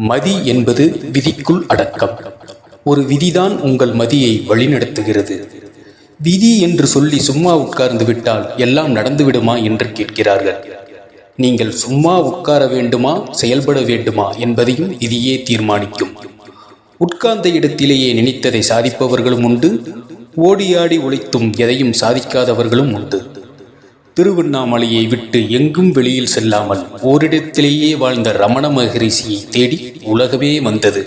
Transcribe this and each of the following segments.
மதி என்பது விதிக்குள் அடக்கம். ஒரு விதிதான் உங்கள் மதியை வழிநடத்துகிறது. விதி என்று சொல்லி சும்மா உட்கார்ந்து விட்டால் எல்லாம் நடந்துவிடுமா என்று கேட்கிறார்கள். நீங்கள் சும்மா உட்கார வேண்டுமா செயல்பட வேண்டுமா என்பதையும் விதியே தீர்மானிக்கும். உட்கார்ந்த இடத்திலேயே நினைத்ததை சாதிப்பவர்களும் உண்டு. ஓடியாடி உழைத்தும் எதையும் சாதிக்காதவர்களும் உண்டு. திருவண்ணாமலையை விட்டு எங்கும் வெளியில் செல்லாமல் ஓரிடத்திலேயே வாழ்ந்த ரமண மகரிஷியை தேடி உலகமே வந்தது.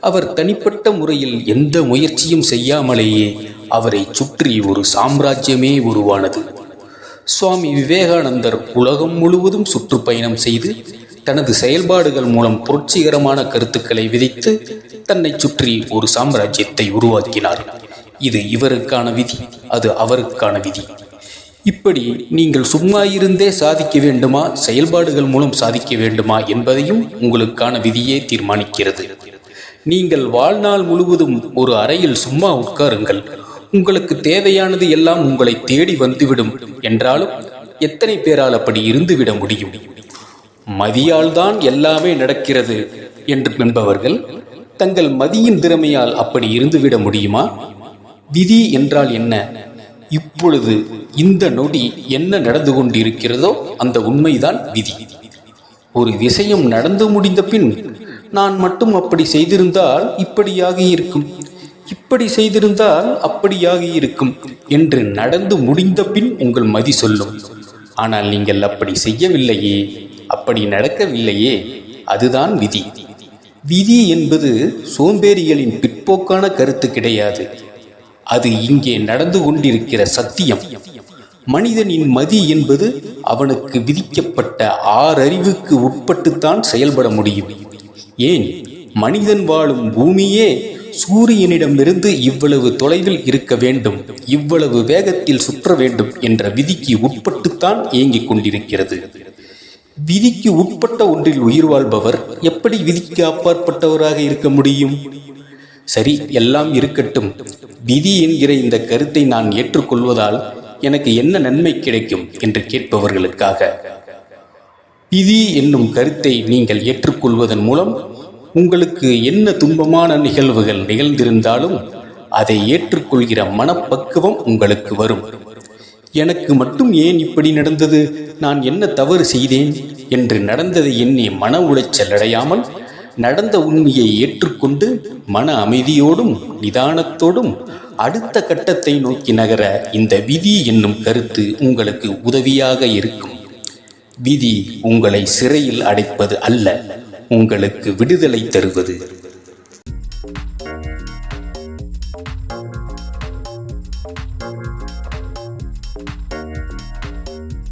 அவர் தனிப்பட்ட முறையில் எந்த முயற்சியும் செய்யாமலேயே அவரை சுற்றி ஒரு சாம்ராஜ்யமே உருவானது. சுவாமி விவேகானந்தர் உலகம் முழுவதும் சுற்றுப்பயணம் செய்து தனது செயல்பாடுகள் மூலம் புரட்சிகரமான கருத்துக்களை விதைத்து தன்னை சுற்றி ஒரு சாம்ராஜ்யத்தை உருவாக்கினார். இது இவருக்கான விதி அது அவருக்கான விதி. இப்படி நீங்கள் சும்மா இருந்தே சாதிக்க வேண்டுமா? செயல்பாடுகள் மூலம் சாதிக்க வேண்டுமா? என்பதையும் உங்களுக்கான விதியே தீர்மானிக்கிறது. நீங்கள் வாழ்நாள் முழுவதும் ஒரு அறையில் சும்மா உட்காருங்கள். உங்களுக்கு தேவையானது எல்லாம் உங்களை தேடி வந்துவிடும். என்றாலும் எத்தனை பேரால் அப்படி இருந்துவிட முடியும்? மதியால் தான் எல்லாமே நடக்கிறது என்று என்பவர்கள் தங்கள் மதியின் திறமையால் அப்படி இருந்துவிட முடியுமா? விதி என்றால் என்ன? இப்பொழுது இந்த நொடி என்ன நடந்து கொண்டிருக்கிறதோ அந்த உண்மைதான் விதி. ஒரு விஷயம் நடந்து முடிந்த பின் நான் மட்டும் அப்படி செய்திருந்தால் இப்படியாக இருக்கும். இப்படி செய்திருந்தால் அப்படியாக இருக்கும் என்று நடந்து முடிந்த பின் உங்கள் மதி சொல்லும். ஆனால் நீங்கள் அப்படி செய்யவில்லையே. அப்படி நடக்கவில்லையே. அதுதான் விதி. விதி என்பது சோம்பேறிகளின் பிற்போக்கான கருத்து கிடையாது. அது இங்கே நடந்து கொண்டிருக்கிற சத்தியம். மனிதனின் மதி என்பது அவனுக்கு விதிக்கப்பட்ட ஆறறிவுக்கு உட்பட்டுத்தான் செயல்பட முடியும். ஏன்? மனிதன் வாழும் பூமியே சூரியனிடமிருந்து இவ்வளவு தொலைவில் இருக்க வேண்டும் இவ்வளவு வேகத்தில் சுற்ற வேண்டும் என்ற விதிக்கு உட்பட்டுத்தான் இயங்கிக் கொண்டிருக்கிறது. விதிக்கு உட்பட்ட ஒன்றில் உயிர் வாழ்பவர் எப்படி விதிக்கு அப்பாற்பட்டவராக இருக்க முடியும்? சரி எல்லாம் இருக்கட்டும். விதி என்கிற இந்த கருத்தை நான் ஏற்றுக்கொள்வதால் எனக்கு என்ன நன்மை கிடைக்கும் என்று கேட்பவர்களுக்காக. விதி என்னும் கருத்தை நீங்கள் ஏற்றுக்கொள்வதன் மூலம் உங்களுக்கு என்ன துன்பமான நிகழ்வுகள் நிகழ்ந்திருந்தாலும் அதை ஏற்றுக்கொள்கிற மனப்பக்குவம் உங்களுக்கு வரும். எனக்கு மட்டும் ஏன் இப்படி நடந்தது? நான் என்ன தவறு செய்தேன்? என்று நடந்ததை எண்ணி மன உளைச்சல் அடையாமல் நடந்த உண்மையை ஏற்றுக்கொண்டு மன அமைதியோடும் நிதானத்தோடும் அடுத்த கட்டத்தை நோக்கி நகர இந்த விதி என்னும் கருத்து உங்களுக்கு உதவியாக இருக்கும். விதி உங்களை சிறையில் அடைப்பது அல்ல உங்களுக்கு விடுதலை தருவது.